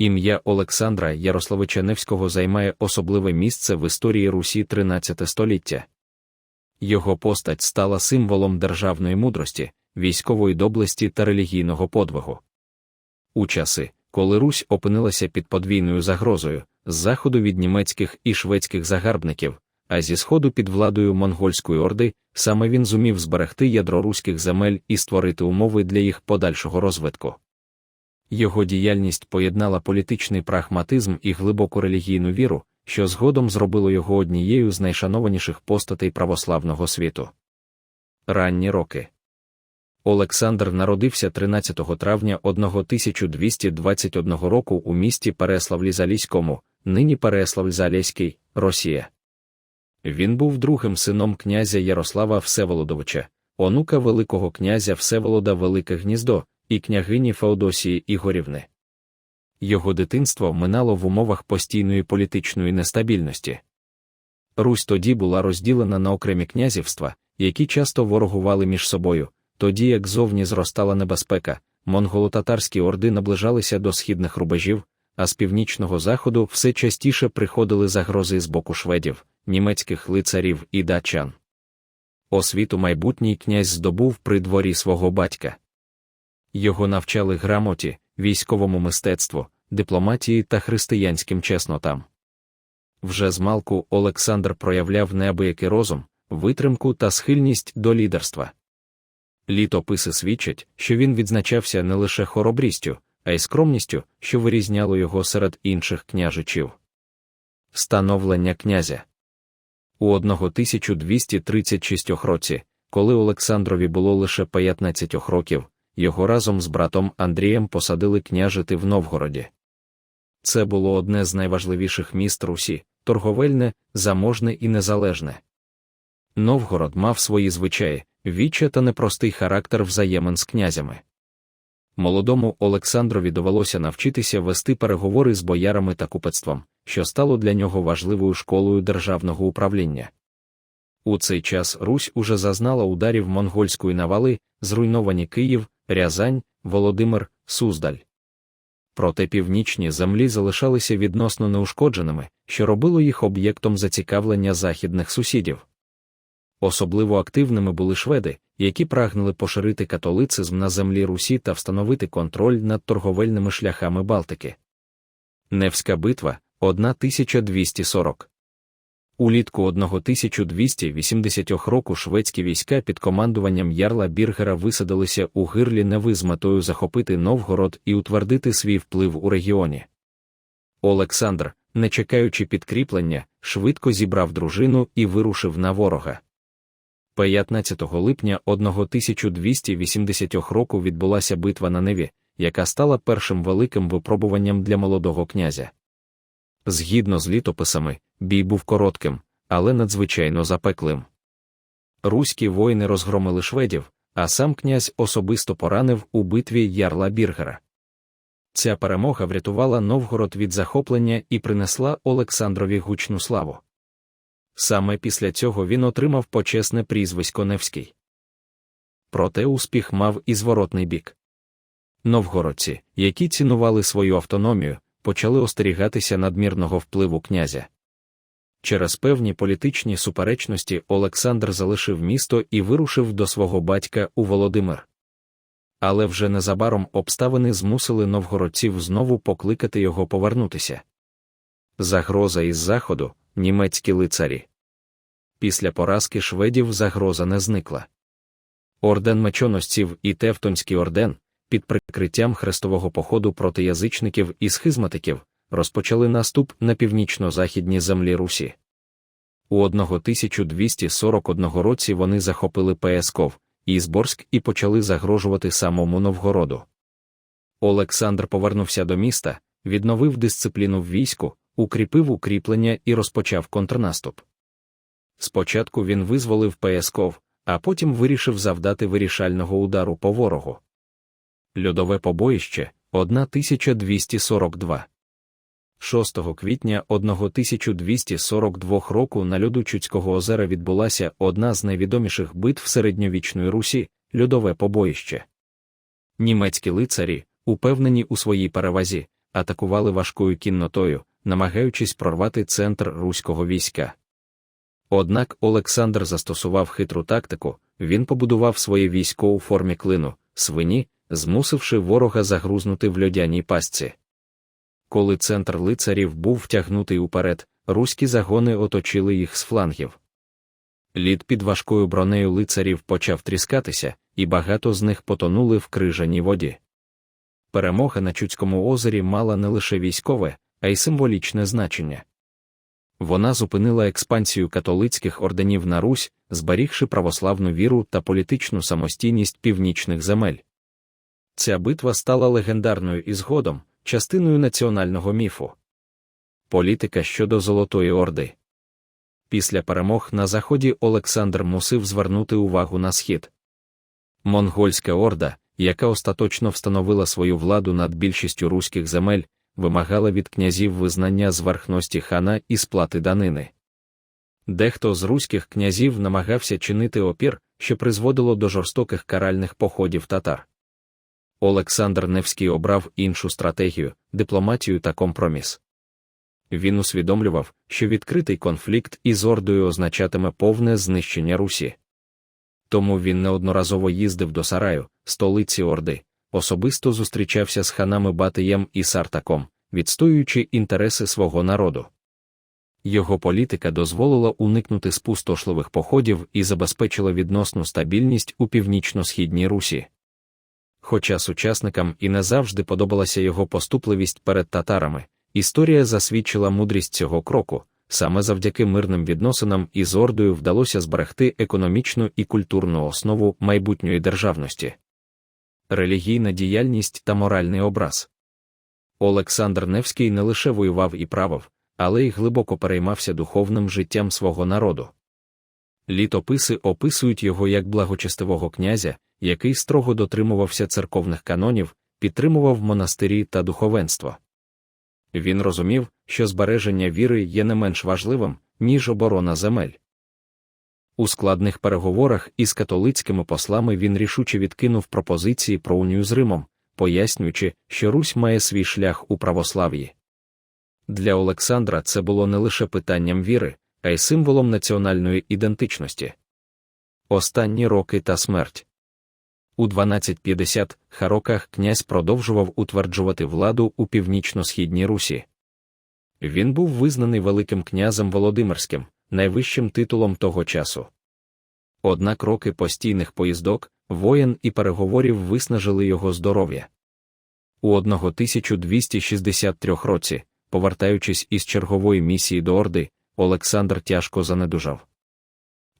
Ім'я Олександра Ярославича Невського займає особливе місце в історії Русі 13 століття. Його постать стала символом державної мудрості, військової доблесті та релігійного подвигу. У часи, коли Русь опинилася під подвійною загрозою, з заходу від німецьких і шведських загарбників, а зі сходу під владою монгольської орди, саме він зумів зберегти ядро руських земель і створити умови для їх подальшого розвитку. Його діяльність поєднала політичний прагматизм і глибоку релігійну віру, що згодом зробило його однією з найшанованіших постатей православного світу. Ранні роки Олександр народився 13 травня 1221 року у місті Переславлі-Заліському, нині Переславль-Заліський, Росія. Він був другим сином князя Ярослава Всеволодовича, онука Великого князя Всеволода Велике Гніздо і княгині Феодосії Ігорівни. Його дитинство минало в умовах постійної політичної нестабільності. Русь тоді була розділена на окремі князівства, які часто ворогували між собою, тоді як зовні зростала небезпека, монголо-татарські орди наближалися до східних рубежів, а з північного заходу все частіше приходили загрози з боку шведів, німецьких лицарів і датчан. Освіту майбутній князь здобув при дворі свого батька. Його навчали грамоті, військовому мистецтву, дипломатії та християнським чеснотам. Вже змалку Олександр проявляв неабиякий розум, витримку та схильність до лідерства. Літописи свідчать, що він відзначався не лише хоробрістю, а й скромністю, що вирізняло його серед інших княжичів. Становлення князя у 1236 році, коли Олександрові було лише 15 років, його разом з братом Андрієм посадили княжити в Новгороді. Це було одне з найважливіших міст Русі, торговельне, заможне і незалежне. Новгород мав свої звичаї, віччя та непростий характер взаємин з князями. Молодому Олександрові довелося навчитися вести переговори з боярами та купецтвом, що стало для нього важливою школою державного управління. У цей час Русь уже зазнала ударів монгольської навали, зруйновані Київ, Рязань, Володимир, Суздаль. Проте північні землі залишалися відносно неушкодженими, що робило їх об'єктом зацікавлення західних сусідів. Особливо активними були шведи, які прагнули поширити католицизм на землі Русі та встановити контроль над торговельними шляхами Балтики. Невська битва 1240 Улітку 1280 року шведські війська під командуванням Ярла Біргера висадилися у гирлі Неви з метою захопити Новгород і утвердити свій вплив у регіоні. Олександр, не чекаючи підкріплення, швидко зібрав дружину і вирушив на ворога. 15 липня 1280 року відбулася битва на Неві, яка стала першим великим випробуванням для молодого князя. Згідно з літописами, бій був коротким, але надзвичайно запеклим. Руські воїни розгромили шведів, а сам князь особисто поранив у битві ярла Біргера. Ця перемога врятувала Новгород від захоплення і принесла Олександрові гучну славу. Саме після цього він отримав почесне прізвисько Невський. Проте успіх мав і зворотний бік. Новгородці, які цінували свою автономію, почали остерігатися надмірного впливу князя. Через певні політичні суперечності Олександр залишив місто і вирушив до свого батька у Володимир. Але вже незабаром обставини змусили новгородців знову покликати його повернутися. Загроза із заходу, німецькі лицарі. Після поразки шведів загроза не зникла. Орден мечоносців і Тевтонський орден, під прикриттям хрестового походу проти язичників і схизматиків, розпочали наступ на північно-західні землі Русі. У 1241 році вони захопили Песков, Ізборськ і почали загрожувати самому Новгороду. Олександр повернувся до міста, відновив дисципліну в війську, укріпив укріплення і розпочав контрнаступ. Спочатку він визволив Песков, а потім вирішив завдати вирішального удару по ворогу. Льодове побоїще 1242. 6 квітня 1242 року на льоду Чудського озера відбулася одна з найвідоміших битв середньовічної Русі льодове побоїще. Німецькі лицарі, упевнені у своїй перевазі, атакували важкою кіннотою, намагаючись прорвати центр руського війська. Однак Олександр застосував хитру тактику, він побудував своє військо у формі клину, свині, змусивши ворога загрузнути в льодяній пастці. Коли центр лицарів був втягнутий уперед, руські загони оточили їх з флангів. Лід під важкою бронею лицарів почав тріскатися, і багато з них потонули в крижаній воді. Перемога на Чудському озері мала не лише військове, а й символічне значення. Вона зупинила експансію католицьких орденів на Русь, зберігши православну віру та політичну самостійність північних земель. Ця битва стала легендарною і згодом, частиною національного міфу. Політика щодо Золотої Орди. Після перемог на Заході Олександр мусив звернути увагу на схід. Монгольська орда, яка остаточно встановила свою владу над більшістю руських земель, вимагала від князів визнання зверхності хана і сплати данини. Дехто з руських князів намагався чинити опір, що призводило до жорстоких каральних походів татар. Олександр Невський обрав іншу стратегію, дипломатію та компроміс. Він усвідомлював, що відкритий конфлікт із Ордою означатиме повне знищення Русі. Тому він неодноразово їздив до Сараю, столиці Орди, особисто зустрічався з ханами Батиєм і Сартаком, відстоюючи інтереси свого народу. Його політика дозволила уникнути спустошливих походів і забезпечила відносну стабільність у північно-східній Русі. Хоча сучасникам і не завжди подобалася його поступливість перед татарами, історія засвідчила мудрість цього кроку, саме завдяки мирним відносинам із Ордою вдалося зберегти економічну і культурну основу майбутньої державності. Релігійна діяльність та моральний образ. Олександр Невський не лише воював і правив, але й глибоко переймався духовним життям свого народу. Літописи описують його як благочестивого князя, який строго дотримувався церковних канонів, підтримував монастирі та духовенство. Він розумів, що збереження віри є не менш важливим, ніж оборона земель. У складних переговорах із католицькими послами він рішуче відкинув пропозиції про унію з Римом, пояснюючи, що Русь має свій шлях у православ'ї. Для Олександра це було не лише питанням віри, а й символом національної ідентичності. Останні роки та смерть. У 1250 Хароках князь продовжував утверджувати владу у північно-східній Русі. Він був визнаний Великим князем Володимирським, найвищим титулом того часу. Однак роки постійних поїздок, воєн і переговорів виснажили його здоров'я. У 1263 році, повертаючись із чергової місії до Орди, Олександр тяжко занедужав.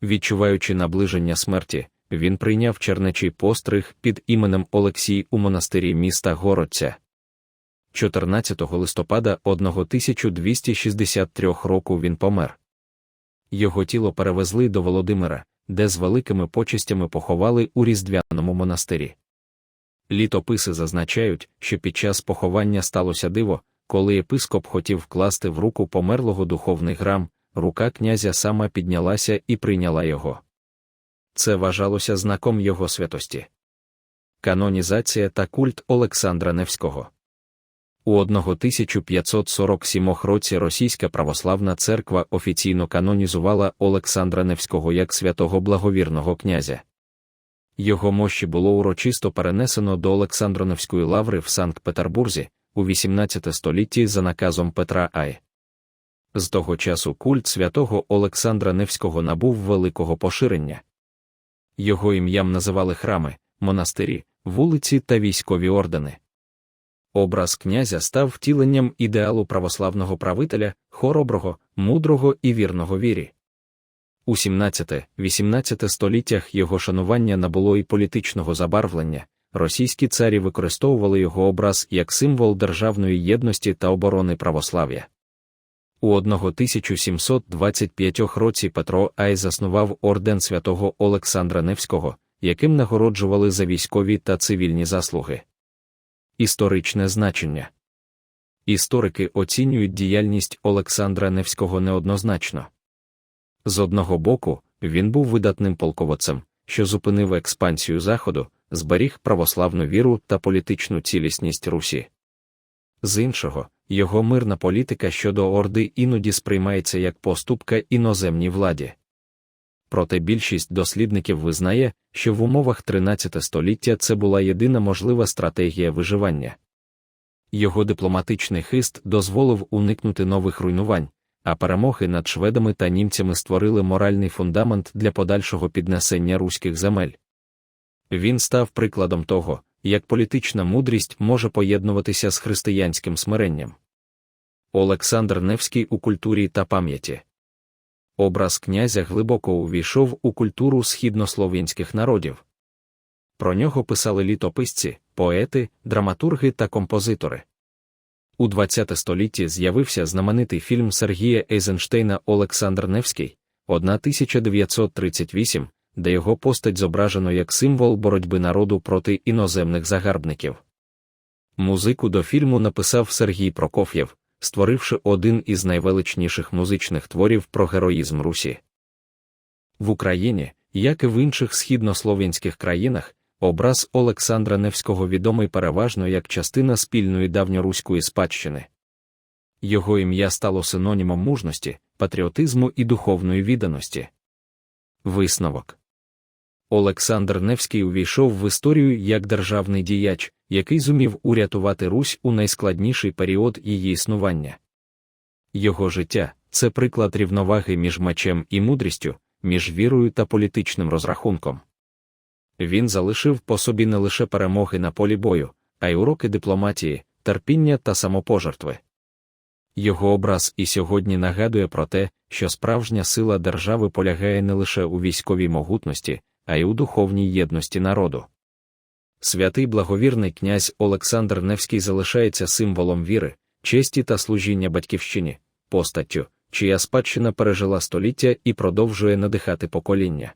Відчуваючи наближення смерті, він прийняв чернечий постриг під іменем Олексій у монастирі міста Городця. 14 листопада 1263 року він помер. Його тіло перевезли до Володимира, де з великими почестями поховали у різдвяному монастирі. Літописи зазначають, що під час поховання сталося диво, коли єпископ хотів вкласти в руку померлого духовний грам, рука князя сама піднялася і прийняла його. Це вважалося знаком його святості. Канонізація та культ Олександра Невського. У 1547 році Російська православна церква офіційно канонізувала Олександра Невського як святого благовірного князя. Його мощі було урочисто перенесено до Олександроневської лаври в Санкт-Петербурзі у XVIII столітті за наказом Петра Ай. З того часу культ святого Олександра Невського набув великого поширення. Його ім'ям називали храми, монастирі, вулиці та військові ордени. Образ князя став втіленням ідеалу православного правителя, хороброго, мудрого і вірного вірі. У 17-18 століттях його шанування набуло і політичного забарвлення, російські царі використовували його образ як символ державної єдності та оборони православ'я. У 1725 році Петро Ай заснував орден святого Олександра Невського, яким нагороджували за військові та цивільні заслуги. Історичне значення історики оцінюють діяльність Олександра Невського неоднозначно. З одного боку, він був видатним полководцем, що зупинив експансію Заходу, зберіг православну віру та політичну цілісність Русі. З іншого, його мирна політика щодо Орди іноді сприймається як поступка іноземній владі. Проте більшість дослідників визнає, що в умовах 13 століття це була єдина можлива стратегія виживання. Його дипломатичний хист дозволив уникнути нових руйнувань, а перемоги над шведами та німцями створили моральний фундамент для подальшого піднесення руських земель. Він став прикладом того, як політична мудрість може поєднуватися з християнським смиренням. Олександр Невський у культурі та пам'яті образ князя глибоко увійшов у культуру східнослов'янських народів. Про нього писали літописці, поети, драматурги та композитори. У ХХ столітті з'явився знаменитий фільм Сергія Ейзенштейна Олександр Невський 1938, де його постать зображено як символ боротьби народу проти іноземних загарбників. Музику до фільму написав Сергій Прокоф'єв, створивши один із найвеличніших музичних творів про героїзм Русі. В Україні, як і в інших східнослов'янських країнах, образ Олександра Невського відомий переважно як частина спільної давньоруської спадщини. Його ім'я стало синонімом мужності, патріотизму і духовної відданості. Висновок Олександр Невський увійшов в історію як державний діяч, який зумів урятувати Русь у найскладніший період її існування. Його життя це приклад рівноваги між мечем і мудрістю, між вірою та політичним розрахунком. Він залишив по собі не лише перемоги на полі бою, а й уроки дипломатії, терпіння та самопожертви. Його образ і сьогодні нагадує про те, що справжня сила держави полягає не лише у військовій могутності, а й у духовній єдності народу. Святий благовірний князь Олександр Невський залишається символом віри, честі та служіння батьківщині, постаттю, чия спадщина пережила століття і продовжує надихати покоління.